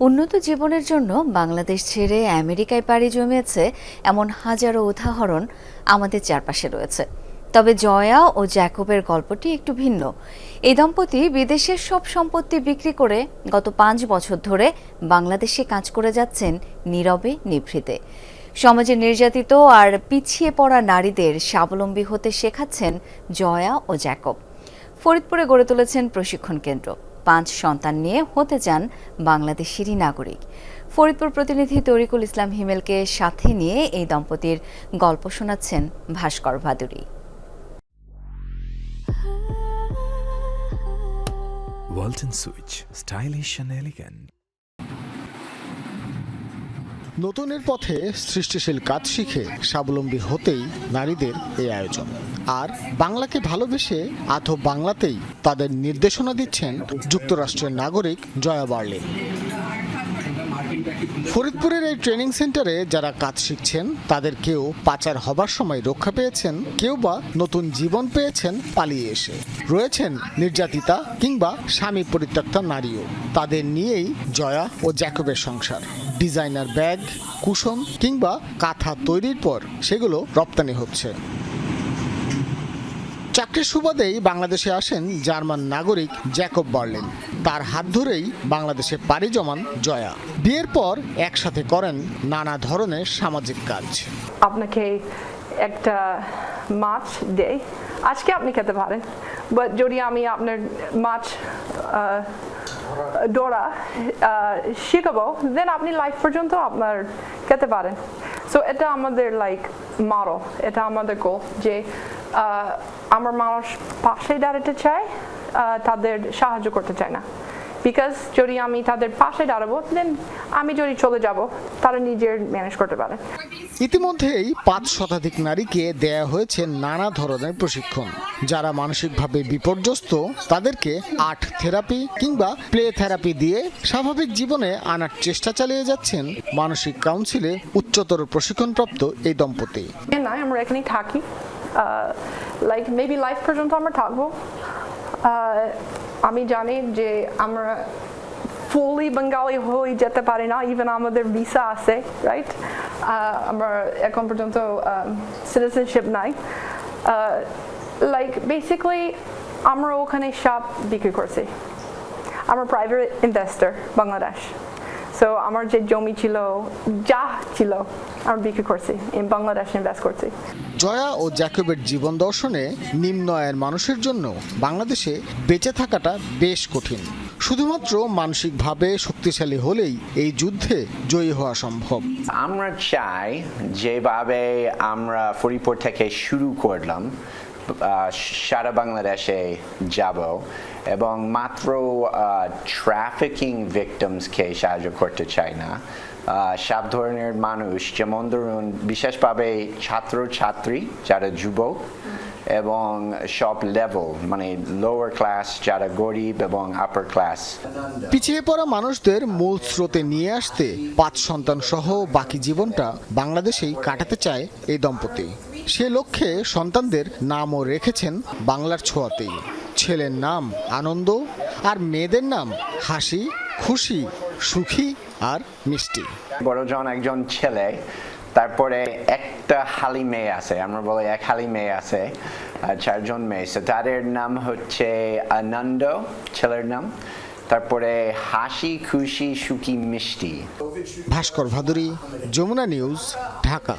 উন্নত জীবনের জন্য বাংলাদেশ ছেড়ে আমেরিকায় পাড়ি জমিয়েছে এমন হাজারো উদাহরণ আমাদের চারপাশে রয়েছে। তবে জয়া ও জ্যাকবের গল্পটি একটু ভিন্ন। এই দম্পতি বিদেশের সব সম্পত্তি বিক্রি করে গত পাঁচ বছর ধরে বাংলাদেশে কাজ করে যাচ্ছেন নীরবে নিভৃতে। সমাজে নির্যাতিত আর পিছিয়ে পড়া নারীদের স্বাবলম্বী হতে শেখাচ্ছেন জয়া ও জ্যাকব। ফরিদপুরে গড়ে তুলেছেন প্রশিক্ষণ কেন্দ্র। পাঁচ সন্তান নিয়ে হতে চান বাংলাদেশেরই নাগরিক ফরিদপুর প্রতিনিধি তরিকুল ইসলাম হিমেলকে সাথে নিয়ে এই দম্পতির গল্প শোনাচ্ছেন ভাস্কর ভাদুরী elegant. নতুনের পথে সৃষ্টিশীল কাজ শিখে স্বাবলম্বী হতেই নারীদের এই আয়োজন। আর বাংলাকে ভালোবেসে আথো বাংলাতেই তাদের নির্দেশনা দিচ্ছেন যুক্তরাষ্ট্রের নাগরিক জয়া বার্লে। ফরিদপুরের এই ট্রেনিং সেন্টারে যারা কাজ শিখছেন, তাদের কেউ পাচার হবার সময় রক্ষা পেয়েছেন, কেউ বা নতুন জীবন পেয়েছেন পালিয়ে এসে। রয়েছেন নির্যাতিতা কিংবা স্বামী পরিত্যক্তা নারীও। তাদের নিয়েই জয়া ও জ্যাকবের সংসার। ডিজাইনার ব্যাগ, কুশন কিংবা কাঁথা তৈরির পর সেগুলো রপ্তানি হচ্ছে। চাকরির সুবাদেই বাংলাদেশে আসেন জার্মান নাগরিক জ্যাকব বার্লিন। তার হাত ধরেই বাংলাদেশে পাড়ি জমান জয়া। বিয়ের পর একসাথে করেন নানা ধরনের সামাজিক কাজ। আপনাকে একটা মাছ দেয় আজকে আপনি খেতে পারেন বাট যদি আমি আপনার মাছ শিখাবো আহ, শেখাবো। দেন আপনি লাইফ পর্যন্ত আপনার খেতে পারেন। সো এটা আমাদের লাইক মারো এটা আমাদের গোল যে আহ, আমার মানুষ পাশে দাঁড়াতে চায় আহ, তাদের সাহায্য করতে চায় না। বিকজ যদি আমি তাদের পাশে দাঁড়াবো দেন আমি যদি চলে যাব তারা নিজের ম্যানেজ করতে পারে। ইতিমধ্যেই পাঁচ শতাধিক নারীকে দেয়া হয়েছে নানা ধরনের প্রশিক্ষণ যারা মানসিকভাবে বিপর্যস্ত তাদেরকে আর্ট থেরাপি কিংবা প্লে থেরাপি দিয়ে স্বাভাবিক জীবনে আনার চেষ্টা চালিয়ে যাচ্ছেন মানসিক কাউন্সিলে উচ্চতর প্রশিক্ষণপ্রাপ্ত এই দম্পতি। নয় আমরা এখানেই থাকি। লাইক মেবি লাইফ পর্যন্ত আমরা থাকব। আমি জানি যে আমরা ফুলি বেঙ্গালি হয়ে যেতে পারি না ইভেন আমাদের ভিসা আছে রাইট আমার এখন পর্যন্ত সিটিজেনশিপ নাই। লাইক বেসিক্যালি আমরা ওখানে সাপ বিক্রি করছি। আমরা প্রাইভেট ইনভেস্টর বাংলাদেশ সো আমার যে জমি ছিল যা ছিল আমরা বিক্রি করছি ইন বাংলাদেশ ইনভেস্ট করছি। জয়া ও জ্যাকবের জীবন দর্শনে নিম্ন আয়ের মানুষের জন্য বাংলাদেশে বেঁচে থাকাটা বেশ কঠিন। শুধুমাত্র মানসিকভাবে শক্তিশালী হলেই এই যুদ্ধে জয়ী হওয়া সম্ভব। আমরা চাই যেভাবে আমরা ফরিদপুর থেকে শুরু করলাম সারা বাংলাদেশে যাব এবং মাত্র ট্রাফিকিং ভিকটিমসকে সাহায্য করতে চাই না। সব ধরনের মানুষ, যেমন ধরুন, বিশেষভাবে ছাত্র ছাত্রী যারা যুবক, এবং সব লেভেল মানে লোয়ার ক্লাস যারা গরিব এবং আপার ক্লাস পিছিয়ে পড়া মানুষদের মূল স্রোতে নিয়ে আসতে পাঁচ সন্তান সহ বাকি জীবনটা বাংলাদেশেই কাটাতে চায় এই দম্পতি। সে লক্ষ্যে সন্তানদের নামও রেখেছেন বাংলার ছোঁয়াতেই। ছেলের নাম আনন্দ আর মেয়েদের নাম হাসি খুশি সুখী আর মিষ্টি। বড়জন একজন ছেলে তারপরে একটা হালি মেয়ে আছে আমরা বলি এক হালি মেয়ে আছে আর চারজন মেয়ে তাদের নাম হচ্ছে আনন্দ ছেলের নাম। তারপরে হাসি খুশি সুখী মিষ্টি। ভাস্কর ভাদুরী যমুনা নিউজ ঢাকা।